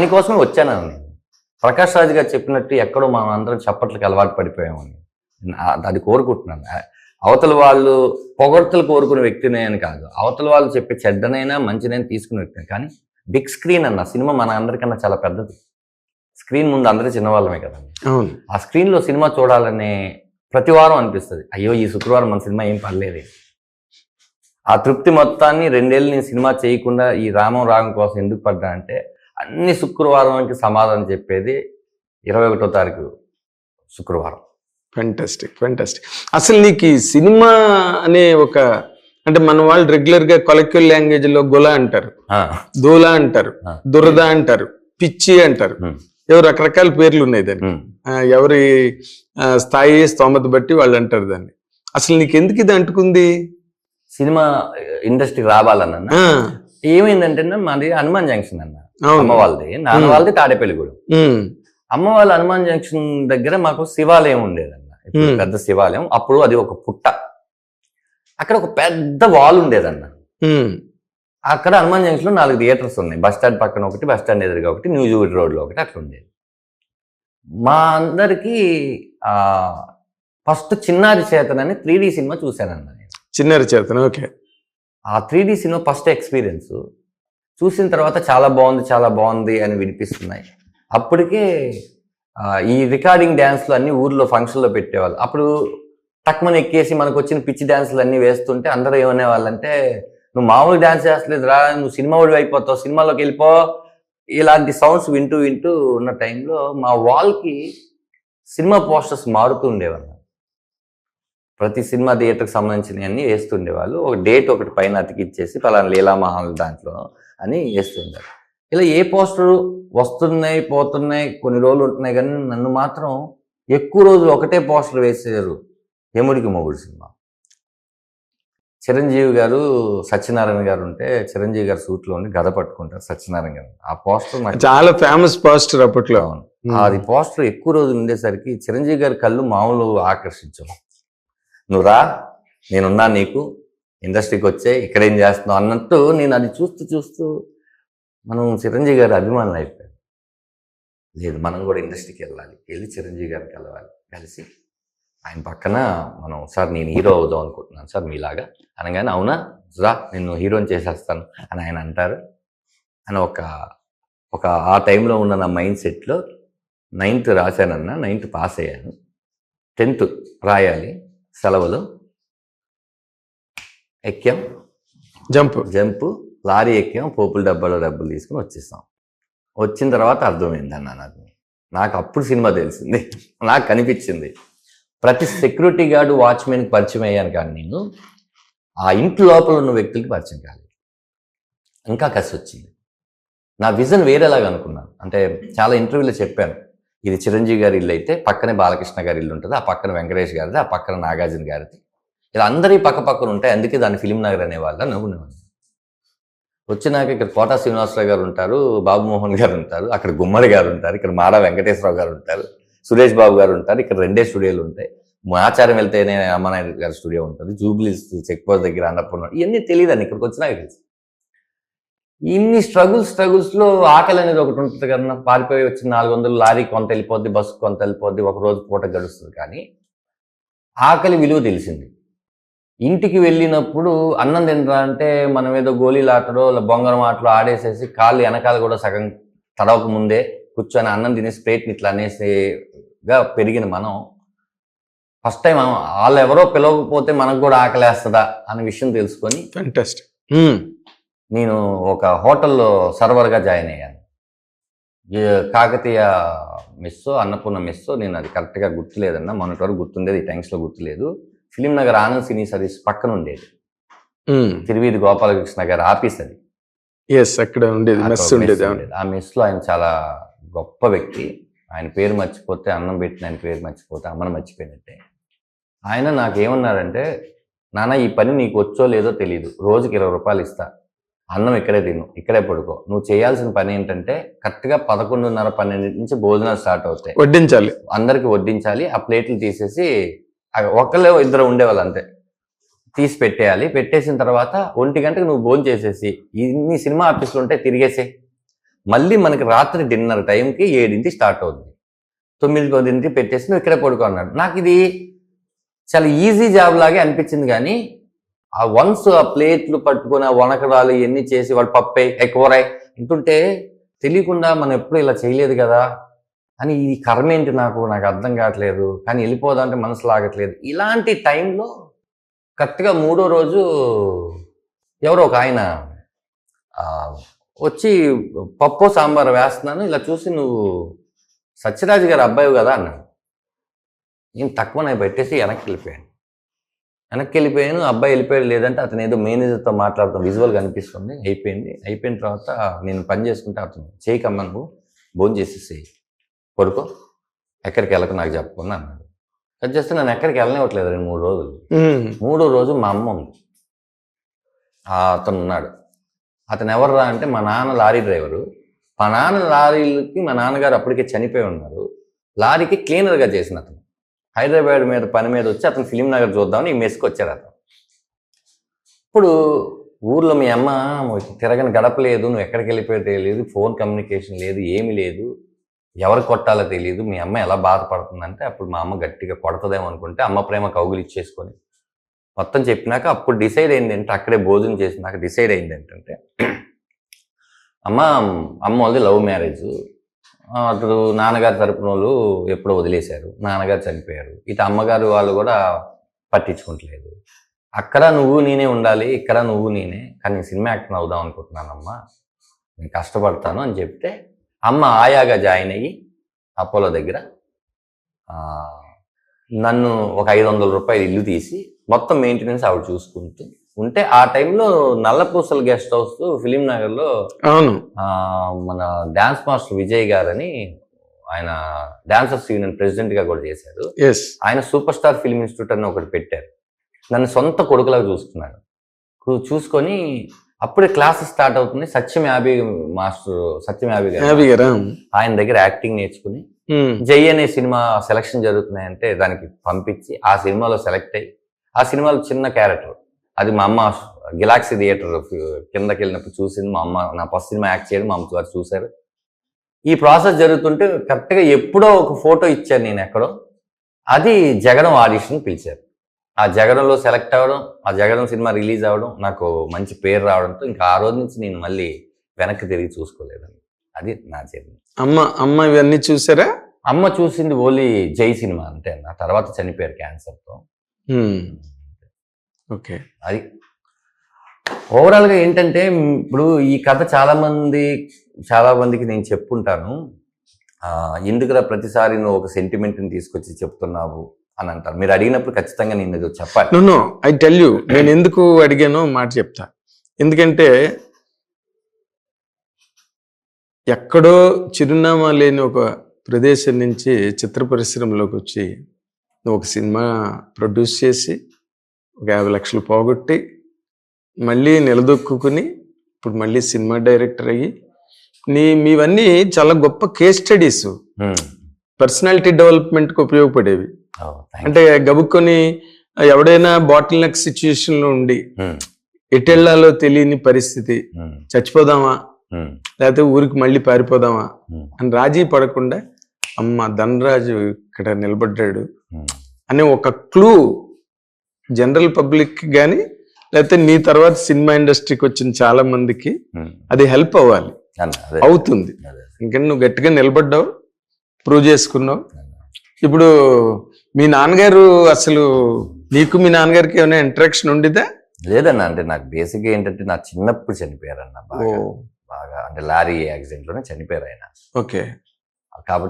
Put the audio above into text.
దానికోసమే వచ్చాను నేను. ప్రకాష్ రాజు గారు చెప్పినట్టు ఎక్కడో మనం అందరం చప్పట్లకి అలవాటు పడిపోయామని అది కోరుకుంటున్నాను. అవతల వాళ్ళు పొగడ్తలు కోరుకునే వ్యక్తినే అని కాదు. అవతల వాళ్ళు చెప్పే చెడ్డనైనా మంచినైనా తీసుకునే వ్యక్తిని. కానీ బిగ్ స్క్రీన్ అన్న సినిమా మన అందరికన్నా చాలా పెద్దది. స్క్రీన్ ముందు అందరూ చిన్నవాళ్ళమే కదా. ఆ స్క్రీన్లో సినిమా చూడాలనే ప్రతి వారం అనిపిస్తుంది. అయ్యో ఈ శుక్రవారం మన సినిమా ఏం పర్లేదు. ఆ తృప్తి మొత్తాన్ని రెండేళ్ళు నేను సినిమా చేయకుండా ఈ రామం రాగం కోసం ఎందుకు పడ్డా అంటే అన్ని శుక్రవారానికి సమాధానం చెప్పేది ఇరవై ఒకటో తారీఖు శుక్రవారం. ఫెంటాస్టిక్ ఫెంటాస్టిక్ అసలు నీకు ఈ సినిమా అనే ఒక అంటే మన వాళ్ళు రెగ్యులర్గా కొలక్యుల్ లాంగ్వేజ్లో గొల అంటారు దూల అంటారు. దురద అంటారు పిచ్చి అంటారు. ఎవరు రకరకాల పేర్లు ఉన్నాయి. ఆ, ఎవరి స్థాయి స్తోమత బట్టి వాళ్ళు అంటారు దాన్ని. అసలు నీకు ఎందుకు ఇది అంటుకుంది? సినిమా ఇండస్ట్రీకి రావాలన్న ఏమైందంటే మాది హనుమాన్ జంక్షన్ అన్న. అమ్మ వాళ్ళది. నాన్న. వాళ్ళది తాడేపల్లిగూడెం. అమ్మ వాళ్ళ హనుమాన్ జంక్షన్ దగ్గర మాకు శివాలయం ఉండేదన్న. ఇప్పుడు. పెద్ద శివాలయం. అప్పుడు అది ఒక పుట్ట. అక్కడ ఒక పెద్ద వాల్ ఉండేదన్న. అక్కడ హనుమాన్ జంక్షన్లో నాలుగు థియేటర్స్ ఉన్నాయి. బస్ స్టాండ్ పక్కన ఒకటి బస్ స్టాండ్ ఎదురుగా ఒకటి న్యూ జూబిలీ రోడ్లో ఒకటి అట్లా ఉండేది. మా అందరికి ఆ ఫస్ట్ చిన్నారి చేతన్ అని త్రీ సినిమా చూశానన్న నేను. చిన్నరి చేతన ఓకే. ఆ త్రీ సినిమా ఫస్ట్ ఎక్స్పీరియన్స్ చూసిన తర్వాత చాలా బాగుంది చాలా బాగుంది అని వినిపిస్తున్నాయి. అప్పటికే ఈ రికార్డింగ్ డ్యాన్స్లు అన్ని ఊర్లో ఫంక్షన్లో పెట్టేవాళ్ళు. అప్పుడు టక్మని ఎక్కేసి మనకు వచ్చిన పిచ్చి డ్యాన్స్లు అన్ని వేస్తుంటే అందరూ ఏమనేవాళ్ళంటే నువ్వు మామూలు డ్యాన్స్ చేస్తలేదు రా నువ్వు సినిమా ఓడి అయిపోతావు సినిమాలోకి వెళ్ళిపో. ఇలాంటి సౌండ్స్ వింటూ వింటూ ఉన్న టైంలో మా వాల్కి సినిమా పోస్టర్స్ మారుతూ ఉండేవాళ్ళు ప్రతి సినిమా థియేటర్కి సంబంధించినవి అన్ని వేస్తుండేవాళ్ళు. ఒక డేట్ ఒకటి పైన అతికిచ్చేసి పలానా లీలామహల్ దాంట్లో అని వేస్తుండారు ఇలా ఏ పోస్టర్ వస్తున్నాయి పోతున్నాయి కొన్ని రోజులు ఉంటున్నాయి కానీ నన్ను మాత్రం ఎక్కువ రోజులు ఒకటే పోస్టర్ వేసారు యముడికి మొగుడు సినిమా. చిరంజీవి గారు సత్యనారాయణ గారు ఉంటే చిరంజీవి గారు సూట్లో ఉండి గద పట్టుకుంటారు సత్యనారాయణ గారు. ఆ పోస్టర్ చాలా ఫేమస్ పోస్టర్ అప్పట్లో. అది పోస్టర్ ఎక్కువ రోజులు ఉండేసరికి చిరంజీవి గారి కళ్ళు మామూలు ఆకర్షించవు. నువ్వు రా నేనున్నా నీకు ఇండస్ట్రీకి వచ్చే ఇక్కడేం చేస్తున్నావు అన్నట్టు నేను అది చూస్తూ చూస్తూ మనం చిరంజీవి గారి అభిమానులు అయిపోయాను లేదు మనం కూడా ఇండస్ట్రీకి వెళ్ళాలి. వెళ్ళి చిరంజీవి గారికి కలవాలి. కలిసి ఆయన పక్కన మనం సార్ నేను హీరో అవుదాం అనుకుంటున్నాను సార్ మీలాగా అనగానే అవునా? రా నిన్ను హీరోని చేసేస్తాను అని ఆయన అంటారు. అని ఒక ఒక ఆ టైంలో ఉన్న నా మైండ్ సెట్లో నైన్త్ రాశానన్నా నైన్త్ పాస్ అయ్యాను. టెన్త్ రాయాలి. సెలవులు. ఎక్కాం. జంప్. జంపు. లారీ ఎక్కాం. పోపుల డబ్బాలో డబ్బులు తీసుకుని వచ్చేసాం. వచ్చిన తర్వాత అర్థమైంది అన్న నాకు. నాకు అప్పుడు సినిమా తెలిసింది. నాకు కనిపించింది. ప్రతి సెక్యూరిటీ గార్డు వాచ్మెన్కి పరిచయం అయ్యాను కానీ నేను. ఆ ఇంటి లోపల ఉన్న వ్యక్తులకి పరిచయం కాలేదు. ఇంకా కసి వచ్చింది. నా విజన్ వేరేలాగా అనుకున్నాను. అంటే చాలా ఇంటర్వ్యూలో చెప్పాను. ఇది చిరంజీవి గారి ఇల్లు అయితే పక్కనే బాలకృష్ణ గారి ఇల్లు ఉంటుంది ఆ పక్కన వెంకటేష్ గారిది ఆ పక్కన నాగార్జున గారిది. ఇలా అందరి పక్క పక్కన ఉంటాయి అందుకే దాన్ని ఫిలిం నగర్ అనేవాళ్ళ నవ్వునేవాళ్ళు వచ్చినాక ఇక్కడ కోటా శ్రీనివాసరావు గారు ఉంటారు బాబుమోహన్ గారు ఉంటారు అక్కడ గుమ్మడి గారు ఉంటారు ఇక్కడ మాడ వెంకటేశ్వరరావు గారు ఉంటారు సురేష్ బాబు గారు ఉంటారు ఇక్కడ రెండే స్టూడియోలు ఉంటాయి. ఆచారం వెళ్తేనే అమ్మనాయుడు గారి స్టూడియో ఉంటుంది జూబ్లీస్ చెక్ పోస్ట్ దగ్గర అన్నపూర్ణ ఇవన్నీ తెలియదండి ఇక్కడికి వచ్చినాక తెలుసు. ఇన్ని స్ట్రగుల్స్ స్ట్రగుల్స్లో ఆకలి అనేది ఒకటి ఉంటుంది కదా పారిపోయి వచ్చి నాలుగు వందలు లారీ కొంత వెళ్ళిపోద్ది బస్సు కొంత వెళ్ళిపోద్ది ఒక రోజు పూట గడుస్తుంది. కానీ ఆకలి విలువ తెలిసింది. ఇంటికి వెళ్ళినప్పుడు అన్నం తినరా అంటే మనం ఏదో గోళీలు ఇలా బొంగరం ఆటలో ఆడేసేసి కాళ్ళు వెనకాల కూడా సగం తడవక ముందే కూర్చొని అన్నం తినేసి ప్లేట్ని ఇట్లా అనేసిగా పెరిగిన మనం ఫస్ట్ టైం వాళ్ళు ఎవరో పిలవకపోతే మనకు కూడా ఆకలేస్తుందా అనే విషయం తెలుసుకొని ఫెంటాస్టిక్ నేను ఒక హోటల్లో సర్వర్గా జాయిన్ అయ్యాను. కాకతీయ మెస్సో అన్నపూర్ణ మెస్సో నేను అది కరెక్ట్గా గుర్తులేదన్నా మొన్నటి వరకు గుర్తుండేది ఈ టైమ్స్లో గుర్తులేదు. ఫిలిం నగర్ ఆనంద్ సినీ సర్వీస్ పక్కన ఉండేది. తిరువీధి గోపాలకృష్ణ గారి ఆఫీస్ అది. ఎస్ అక్కడ ఉండేది మెస్ ఉండేది. ఆ మెస్లో ఆయన చాలా గొప్ప వ్యక్తి. ఆయన పేరు మర్చిపోతే అన్నం పెట్టిన ఆయన పేరు మర్చిపోతే అమ్మను మర్చిపోయినట్టే. ఆయన నాకు ఏమన్నారంటే నాన్న ఈ పని నీకు వచ్చో లేదో తెలియదు రోజుకి ఇరవై రూపాయలు ఇస్తా. అన్నం ఇక్కడే తిను ఇక్కడే పడుకో. నువ్వు చేయాల్సిన పని ఏంటంటే కరెక్ట్గా పదకొండున్నర పన్నెండు నుంచి భోజనాలు స్టార్ట్ అవుతాయి. వడ్డించాలి. అందరికి వడ్డించాలి ఆ ప్లేట్లు తీసేసి ఒకళ్ళే ఇద్దరు ఉండేవాళ్ళు అంతే. తీసి పెట్టేయాలి పెట్టేసిన తర్వాత ఒంటి గంటకు నువ్వు భోజనం చేసేసి ఇన్ని సినిమా ఆఫీసులు ఉంటే తిరిగేసే. మళ్ళీ మనకి రాత్రి డిన్నర్ టైంకి ఏడింటి స్టార్ట్ అవుతుంది తొమ్మిది పదింటికి పెట్టేసి నువ్వు ఇక్కడే పడుకో అన్నాడు. నాకు ఇది చాలా ఈజీ జాబ్ లాగే అనిపించింది కానీ ఆ వన్స్ ఆ ప్లేట్లు పట్టుకొని ఆ వనకడాలు ఇవన్నీ చేసి వాడు పప్పే ఎక్కువరాయి అంటుంటే తెలియకుండా మనం ఎప్పుడు ఇలా చేయలేదు కదా అని ఈ కర్మ ఏంటి నాకు? నాకు అర్థం కావట్లేదు. కానీ వెళ్ళిపోదాం మనసు లాగట్లేదు. ఇలాంటి టైంలో కరెక్ట్గా మూడో రోజు ఎవరో ఒక ఆయన వచ్చి పప్పు సాంబార్ వేస్తున్నాను ఇలా చూసి నువ్వు సత్యరాజు గారు అబ్బాయి కదా అన్నాడు. నేను తక్కువ పెట్టేసి వెనక్కి వెళ్ళిపోయాను. వెనక్కి వెళ్ళిపోయాను అబ్బాయి వెళ్ళిపోయాడు లేదంటే అతను ఏదో మేనేజర్తో మాట్లాడుతాం విజువల్గా అనిపిస్తుంది. అయిపోయింది. అయిపోయిన తర్వాత నేను పని చేసుకుంటే అతను చేయకమ్మా నువ్వు భోజనం చేసేసేయి పడుకో. ఎక్కడికి వెళ్ళకు నాకు చెప్పకుండా అన్నాడు. అది చేస్తే నన్ను ఎక్కడికి వెళ్ళనివ్వట్లేదు రెండు మూడు రోజులు. మూడో రోజు మా అమ్మ ఉంది. అతను ఉన్నాడు. అతను ఎవర్రా అంటే మా నాన్న లారీ డ్రైవరు. మా నాన్న లారీలకి మా నాన్నగారు అప్పటికే చనిపోయి ఉన్నారు. లారీకి క్లీనర్గా చేసిన అతను. హైదరాబాద్ మీద పని మీద వచ్చి అతను ఫిలిం నగర్ చూద్దామని ఈ మెస్కి వచ్చారు అతను. ఇప్పుడు ఊర్లో మీ అమ్మ తిరగని గడపలేదు నువ్వు ఎక్కడికి వెళ్ళిపోయో తెలియదు ఫోన్ కమ్యూనికేషన్ లేదు ఏమీ లేదు ఎవరు కొట్టాలో తెలియదు మీ అమ్మ ఎలా బాధపడుతుందంటే అప్పుడు మా అమ్మ గట్టిగా కొడతదేమో అనుకుంటే అమ్మ ప్రేమ కౌగులు ఇచ్చేసుకొని మొత్తం చెప్పినాక అప్పుడు డిసైడ్ అయింది అక్కడే భోజనం చేసినాక డిసైడ్ అయింది ఏంటంటే అమ్మ అమ్మ వాళ్ళది లవ్ మ్యారేజ్ అతడు నాన్నగారి తరపున వాళ్ళు ఎప్పుడో వదిలేశారు. నాన్నగారు చనిపోయారు. ఇటు అమ్మగారు వాళ్ళు కూడా పట్టించుకుంటలేదు. అక్కడ నువ్వు నేనే ఉండాలి ఇక్కడ నువ్వు నేనే కానీ నేను సినిమా యాక్టర్ అవుదాం అనుకుంటున్నానమ్మా. నేను కష్టపడతాను అని చెప్తే అమ్మ ఆయాగా జాయిన్ అయ్యి అపోలో దగ్గర నన్ను ఒక ఐదు వందల రూపాయలు ఇల్లు తీసి మొత్తం మెయింటెనెన్స్ ఆవిడ చూసుకుంటూ ఉంటే ఆ టైంలో నల్లపూసల గెస్ట్ హౌస్ ఫిలిం నగర్లో అవును. ఆ, మన డాన్స్ మాస్టర్ విజయ్ గారని ఆయన డాన్సర్స్ యూనియన్ ప్రెసిడెంట్గా కూడా చేశారు. ఆయన సూపర్ స్టార్ ఫిల్మ్ ఇన్స్టిట్యూట్ అని ఒకటి పెట్టారు. నన్ను సొంత కొడుకులాగా చూసుకున్నాడు. చూసుకొని అప్పుడే క్లాస్ స్టార్ట్ అవుతుంది. సత్యం యాభై మాస్టర్ సత్యం యాభై గారు. ఆయన దగ్గర యాక్టింగ్ నేర్చుకుని ఉమ్, జై అనే సినిమా సెలక్షన్ జరుగుతున్నాయంటే దానికి పంపించి ఆ సినిమాలో సెలెక్ట్ అయ్యి ఆ సినిమాలో చిన్న క్యారెక్టర్. అది మా అమ్మ గిలాక్సీ థియేటర్ కిందకి వెళ్ళినప్పుడు చూసింది. మా అమ్మ నా ఫస్ట్ సినిమా యాక్ట్ చేయడం మా అమ్మ గారు చూశారు. ఈ ప్రాసెస్ జరుగుతుంటే కరెక్ట్గా ఎప్పుడో ఒక ఫోటో ఇచ్చాను నేను ఎక్కడో. అది జగడం ఆడిషన్ పిలిచారు. ఆ జగడంలో సెలెక్ట్ అవ్వడం ఆ జగడం సినిమా రిలీజ్ అవ్వడం నాకు మంచి పేరు రావడంతో ఇంకా ఆ రోజు నుంచి నేను మళ్ళీ వెనక్కి తిరిగి చూసుకోలేదండి. అది నా జర్నీ. అమ్మ అమ్మ ఇవన్నీ చూసారా? అమ్మ చూసింది ఓన్లీ జై సినిమా అంతే ఆ తర్వాత చనిపోయారు క్యాన్సర్తో. ఓకే. అది. ఓవరాల్గా ఏంటంటే ఇప్పుడు ఈ కథ చాలా మంది చాలా మందికి నేను చెప్పుంటాను. ఆ, ఎందుకురా ప్రతిసారి నువ్వు ఒక సెంటిమెంట్ని తీసుకొచ్చి చెప్తున్నావు అని అంటారు. మీరు అడిగినప్పుడు ఖచ్చితంగా నేను ఏదో చెప్పాలి. No no I tell you నేను ఎందుకు అడిగానో మాట చెప్తా. ఎందుకంటే ఎక్కడో చిరునామా లేని ఒక ప్రదేశం నుంచి చిత్ర పరిశ్రమలోకి వచ్చి నువ్వు ఒక సినిమా ప్రొడ్యూస్ చేసి ఒక యాభై లక్షలు పోగొట్టి మళ్ళీ నిలదొక్కుని ఇప్పుడు మళ్ళీ సినిమా డైరెక్టర్ అయ్యి నీ మీవన్నీ చాలా గొప్ప కేస్ స్టడీస్. పర్సనాలిటీ డెవలప్మెంట్కి ఉపయోగపడేవి. You. అంటే గబుక్కొని ఎవడైనా బాటిల్ నెక్ సిచ్యుయేషన్లో ఉండి మ్, ఎటెళ్ళాలో తెలియని పరిస్థితి. మ్, చచ్చిపోదామా? మ్, లేకపోతే ఊరికి మళ్ళీ పారిపోదామా? అని రాజీ పడకుండా అమ్మ ధనరాజు ఇక్కడ నిలబడ్డాడు. అనే ఒక క్లూ జనరల్ పబ్లిక్ కానీ లేకపోతే నీ తర్వాత సినిమా ఇండస్ట్రీకి వచ్చిన చాలా మందికి మ్. అది హెల్ప్ అవ్వాలి. అవుతుంది. ఇంకా నువ్వు గట్టిగా నిలబడ్డావు ప్రూవ్ చేసుకున్నావు. ఇప్పుడు మీ నాన్నగారు అసలు నీకు మీ నాన్నగారికి ఏమైనా ఇంటరాక్షన్ ఉండిదా లేదన్న అంటే నాకు బేసిక్ ఏంటంటే నా చిన్నప్పుడు చనిపోయారన్న బాగా. బాగా అంటే లారీ యాక్సిడెంట్లోనే చనిపోయారు ఆయన. ఓకే. కాబట్టి